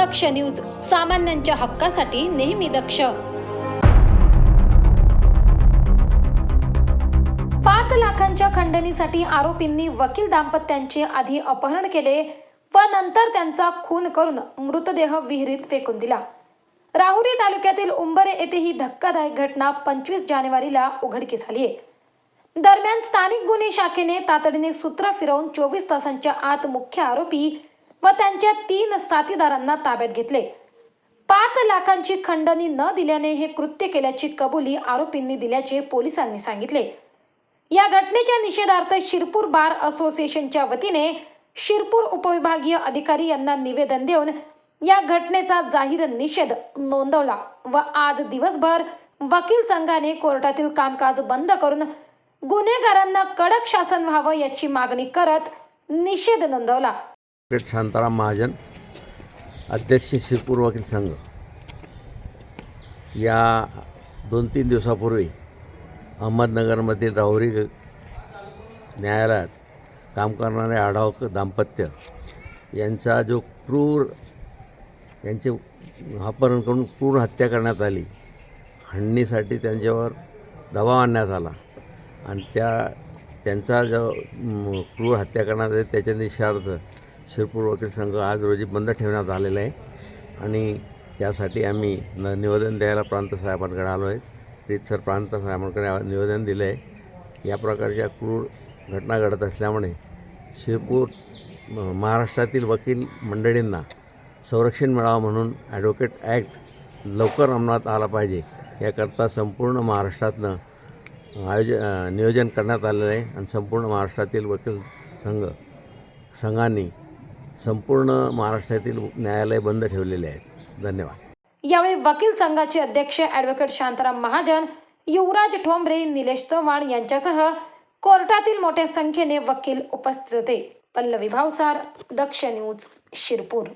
दक्ष news सामान्यांच्या हक्कासाठी नेहमी दक्ष. पाच लाखांच्या खंडणीसाठी आरोपींनी वकील दाम्पत्यांचे आधी अपहरण केले व नंतर त्यांचा खून करून मृतदेह विहिरीत फेकून दिला. राहुरी तालुक्यातील उंबरे येथे ही धक्कादायक घटना पंचवीस जानेवारीला उघडकीस आली आहे दरम्यान स्थानिक गुन्हे शाखेने तातडीने सूत्र फिरवून चोवीस तासांच्या आत मुख्य आरोपी व त्यांच्या तीन साथीदारांना ताब्यात घेतले. पाच लाखांची खंडणी न दिल्याने हे कृत्य केल्याची कबुली आरोपींनी दिल्याचे पोलिसांनी सांगितले. या घटनेच्या निषेधार्थ शिरपूर बार असोसिएशनच्या वतीने शिरपूर उपविभागीय अधिकारी यांना निवेदन देऊन या घटनेचा जाहीर निषेध नोंदवला व आज दिवसभर वकील संघाने कोर्टातील कामकाज बंद करून गुन्हेगारांना कडक शासन व्हावं याची मागणी करत निषेध नोंदवला. शांताराम महाजन अध्यक्ष शिरपूर वकील संघ. या दोन तीन दिवसापूर्वी अहमदनगरमधील राहुरी न्यायालयात काम करणारे आढावक दाम्पत्य यांचा जो क्रूर यांचे अपहरण करून क्रूर हत्या करण्यात आली खंडणीसाठी त्यांच्यावर दबाव आणण्यात आला आणि त्या त्यांचा जो क्रूर हत्या करण्यात आली त्याच्या निषार्थ शिरपूर वकील संघ आज रोजी बंद ठेवण्यात आलेला आहे. आणि त्यासाठी आम्ही न निवेदन द्यायला प्रांत साहेबांकडे आलो आहे. रीतसर प्रांत साहेबांकडे निवेदन दिलं आहे. या प्रकारच्या क्रूर घटना घडत असल्यामुळे शिरपूर महाराष्ट्रातील वकील मंडळींना संरक्षण मिळावं म्हणून ॲडव्होकेट ॲक्ट लवकर अंमलात आला पाहिजे. याकरता संपूर्ण महाराष्ट्रातनं आयोज नियोजन करण्यात आलेलं आहे. आणि संपूर्ण महाराष्ट्रातील वकील संघ संघांनी संपूर्ण महाराष्ट्रातील न्यायालय बंद ठेवलेले आहेत. धन्यवाद. यावेळी वकील संघाचे अध्यक्ष ॲडव्होकेट शांताराम महाजन युवराज ठोंबरे निलेश चव्हाण यांच्यासह कोर्टातील मोठ्या संख्येने वकील उपस्थित होते. पल्लवी भावसार दक्ष न्यूज शिरपूर.